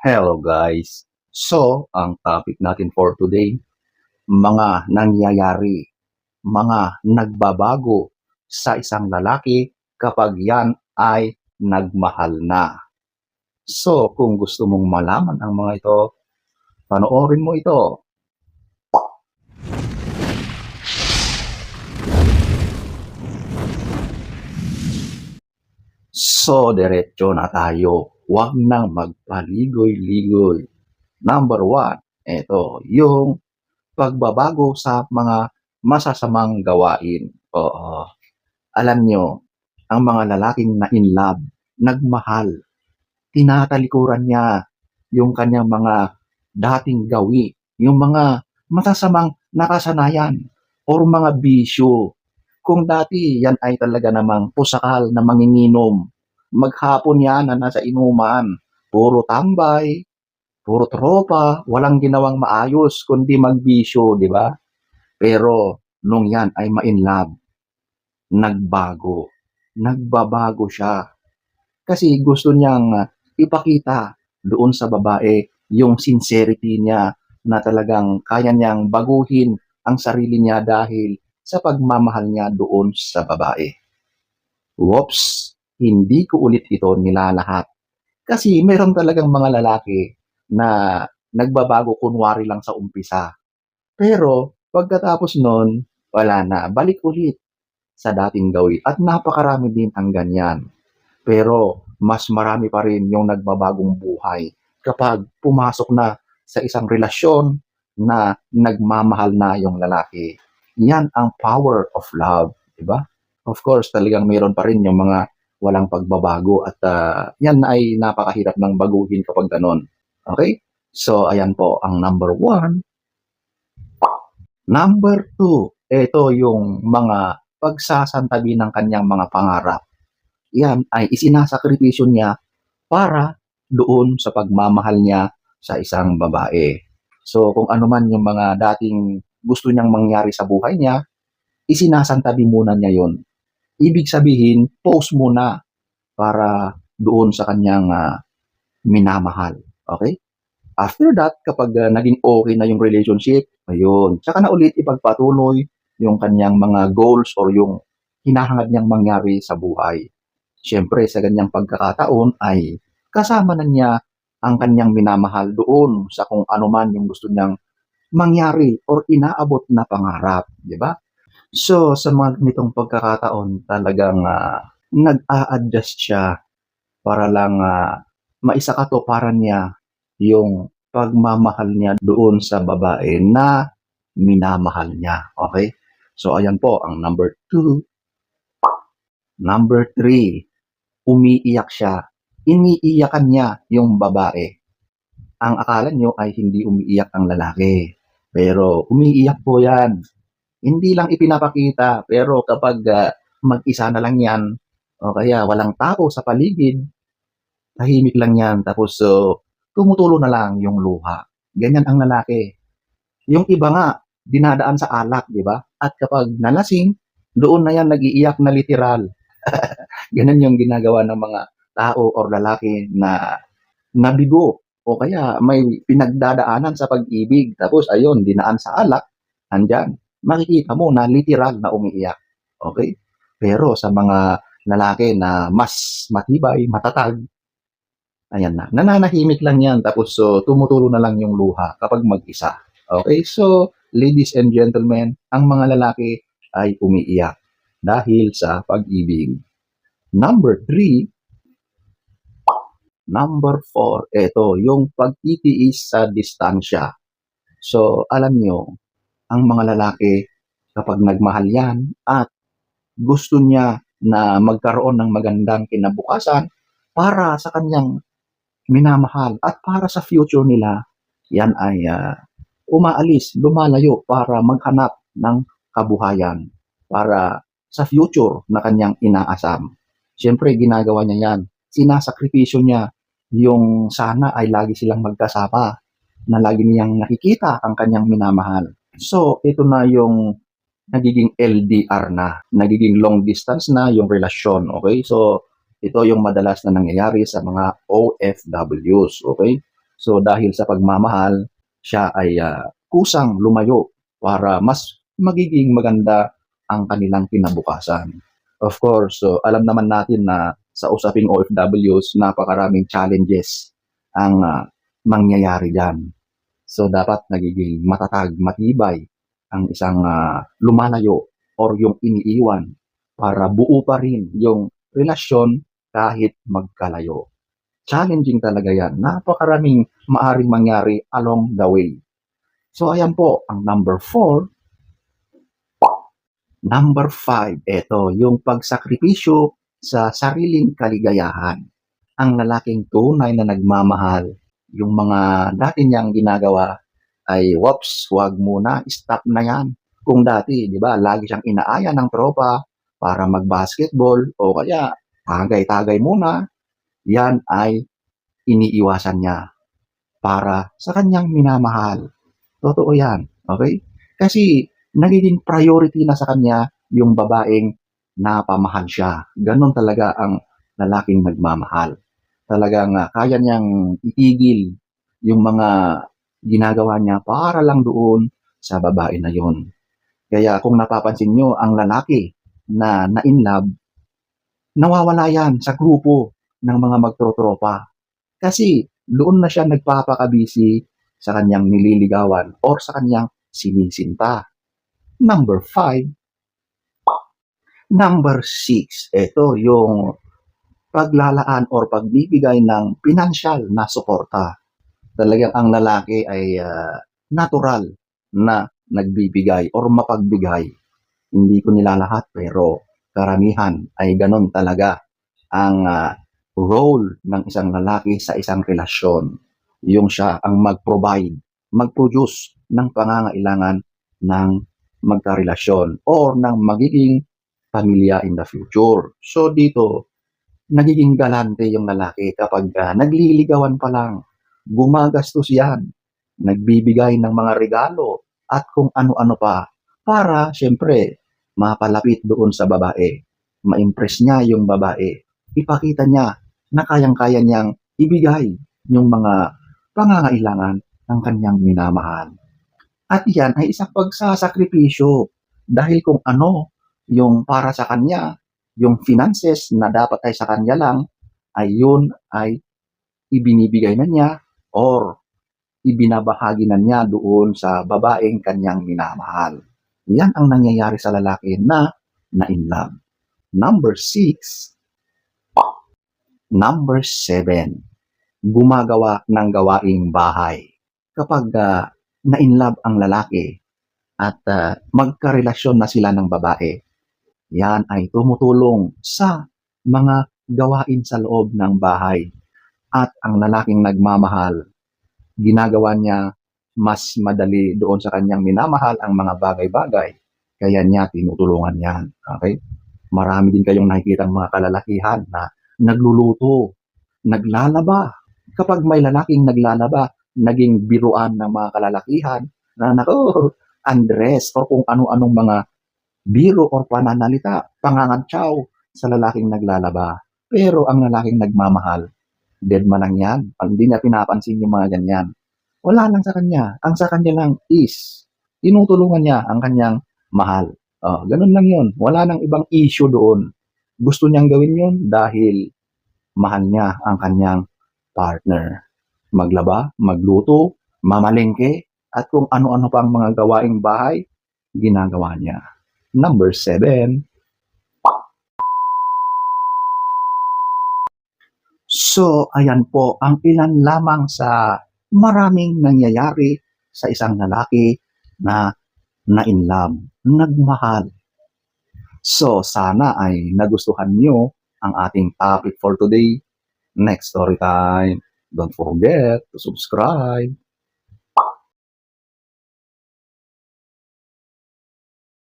Hello guys. So, ang topic natin for today, mga nangyayari, mga nagbabago sa isang lalaki kapag yan ay nagmahal na. So, kung gusto mong malaman ang mga ito, panoorin mo ito. So, diretso na tayo. Huwag nang magpaligoy-ligoy. Number one, ito, yung pagbabago sa mga masasamang gawain. Oo. Alam nyo, ang mga lalaking na in love, nagmahal, tinatalikuran niya yung kanyang mga dating gawi, yung mga masasamang nakasanayan or mga bisyo. Kung dati yan ay talaga namang pusakal na manginginom, maghapon yan na nasa inuman, puro tambay, puro tropa, walang ginawang maayos kundi magbisyo, di ba? Pero nung yan ay ma-in love, nagbago. Nagbabago siya. Kasi gusto niyang uh, ipakita doon sa babae yung sincerity niya na talagang kaya niyang baguhin ang sarili niya dahil sa pagmamahal niya doon sa babae. Whoops! Hindi ko ulit ito nilalahat. Kasi meron talagang mga lalaki na nagbabago kunwari lang sa umpisa. Pero pagkatapos nun, wala na. Balik ulit sa dating gawin. At napakarami din ang ganyan. Pero mas marami pa rin yung nagbabagong buhay kapag pumasok na sa isang relasyon na nagmamahal na yung lalaki. Yan ang power of love, di ba? Of course, talagang mayroon pa rin yung mga walang pagbabago at uh, yan ay napakahirap ng baguhin kapag ganon. Okay? So, ayan po ang number one. Number two, ito yung mga pagsasantabi ng kanyang mga pangarap. Yan ay isinasakripisyo niya para doon sa pagmamahal niya sa isang babae. So kung ano man yung mga dating gusto niyang mangyari sa buhay niya, isinasantabi muna niya yon. Ibig sabihin, post muna para doon sa kanyang uh, minamahal. Okay? After that, kapag uh, naging okay na yung relationship, ayun, tsaka na ulit ipagpatuloy yung kanyang mga goals or yung hinahangad niyang mangyari sa buhay. Siyempre, sa ganyang pagkakataon ay kasama na niya ang kanyang minamahal doon sa kung ano man yung gusto niyang mangyari or inaabot na pangarap, di ba? So, sa mga nitong pagkakataon, talagang uh, nag-a-adjust siya para lang uh, maisakatuparan niya yung pagmamahal niya doon sa babae na minamahal niya. Okay? So, ayan po ang number two. Number three, umiiyak siya. Iniiyakan niya yung babae. Ang akala nyo ay hindi umiiyak ang lalaki. Pero umiiyak po yan. Hindi lang ipinapakita, pero kapag uh, mag-isa na lang yan, o kaya walang tao sa paligid, tahimik lang yan, tapos so, tumutulo na lang yung luha. Ganyan ang lalaki. Yung iba nga, dinadaan sa alak, di ba? At kapag nalasing, doon na yan nag-iiyak na literal. Ganun yung ginagawa ng mga tao or lalaki na nabigo o kaya may pinagdadaanan sa pag-ibig. Tapos ayun, dinaan sa alak, andyan. Makikita mo na literal na umiiyak. Okay? Pero sa mga lalaki na mas matibay, matatag, ayan na. Nananahimik lang yan. Tapos so, tumutulo na lang yung luha kapag mag-isa. Okay? So, ladies and gentlemen, ang mga lalaki ay umiiyak dahil sa pag-ibig. Number three, number four, ito, yung pagtitiis sa distansya. So, alam nyo, ang mga lalaki, kapag nagmahal yan at gusto niya na magkaroon ng magandang kinabukasan para sa kanyang minamahal at para sa future nila, yan ay uh, umaalis, lumalayo para maghanap ng kabuhayan para sa future na kanyang inaasam. Siyempre, ginagawa niya yan. Sinasakripisyo niya yung sana ay lagi silang magkasama na lagi niyang nakikita ang kanyang minamahal. So, ito na yung nagiging LDR na, nagiging long distance na yung relasyon, okay? So, ito yung madalas na nangyayari sa mga OFWs, okay? So dahil sa pagmamahal, siya ay ah, kusang lumayo para mas magiging maganda ang kanilang kinabukasan. Of course, so alam naman natin na sa usaping OFWs, napakaraming challenges ang ah, mangyayari dyan. So dapat nagiging matatag, matibay ang isang ah, lumalayo or yung iniiwan para buo pa rin yung relasyon kahit magkalayo. Challenging talaga yan. Napakaraming maaring mangyari along the way. So ayan po, ang number four. Number five, ito, yung pagsakripisyo sa sariling kaligayahan. Ang lalaking tunay na nagmamahal, yung mga dati niyang ginagawa ay, whoops, wag muna, stop na yan. Kung dati, di ba, lagi siyang inaaya ng tropa para mag-basketball o kaya tagay-tagay muna, yan ay iniiwasan niya para sa kanyang minamahal. Totoo yan, okay? Kasi nagiging priority na sa kanya yung babaeng napamahal siya. Ganon talaga ang lalaking nagmamahal. Talagang ah, kaya niyang itigil yung mga ginagawa niya para lang doon sa babae na yun. Kaya kung napapansin nyo, ang lalaki na na-in love, nawawala yan sa grupo ng mga magtrotropa. Kasi doon na siya nagpapakabisi sa kanyang nililigawan or sa kanyang sinisinta. Number five. Number six, ito yung paglalaan or pagbibigay ng financial na suporta. Talagang ang lalaki ay ah, natural na nagbibigay or mapagbigay. Hindi ko nilalahat pero karamihan ay ganon talaga ang ah, role ng isang lalaki sa isang relasyon. Yung siya ang mag-provide, mag-produce ng pangangailangan ng magkarelasyon or ng magiging pamilya in the future. So dito, nagiging galante yung lalaki kapag ah, nagliligawan pa lang, gumagastos yan, nagbibigay ng mga regalo at kung ano-ano pa para syempre mapalapit doon sa babae. Ma-impress niya yung babae. Ipakita niya na kayang-kaya niyang ibigay yung mga pangangailangan ng kanyang minamahal. At yan ay isang pagsasakripisyo dahil kung ano yung para sa kanya, yung finances na dapat ay sa kanya lang, ay yun ay ibinibigay na niya or ibinabahagi na niya doon sa babaeng kanyang minamahal. Yan ang nangyayari sa lalaki na na in love. Number six, number seven, gumagawa ng gawaing bahay. Kapag ah, na in love ang lalaki at ah, magkarelasyon na sila ng babae, yan ay tumutulong sa mga gawain sa loob ng bahay. At ang lalaking nagmamahal, ginagawa niya mas madali doon sa kanyang minamahal ang mga bagay-bagay. Kaya niya tinutulungan yan. Okay? Marami din kayong nakikita mga kalalakihan na nagluluto, naglalaba. Kapag may lalaking naglalaba, naging biruan ng mga kalalakihan na nako, Andres o kung ano-anong mga biro or pananalita, pangangantsaw sa lalaking naglalaba. Pero ang lalaking nagmamahal, dead man lang yan. Hindi niya pinapansin yung mga ganyan. Wala lang sa kanya. Ang sa kanya lang is, tinutulungan niya ang kanyang mahal. Oh, ganun lang yun. Wala nang ibang issue doon. Gusto niyang gawin yun dahil mahal niya ang kanyang partner. Maglaba, magluto, mamalengke, at kung ano-ano pang mga gawaing bahay, ginagawa niya. Number seven. So, ayan po ang ilan lamang sa maraming nangyayari sa isang lalaki na na in love, nagmahal. So, sana ay nagustuhan nyo ang ating topic for today. Next story time. Don't forget to subscribe.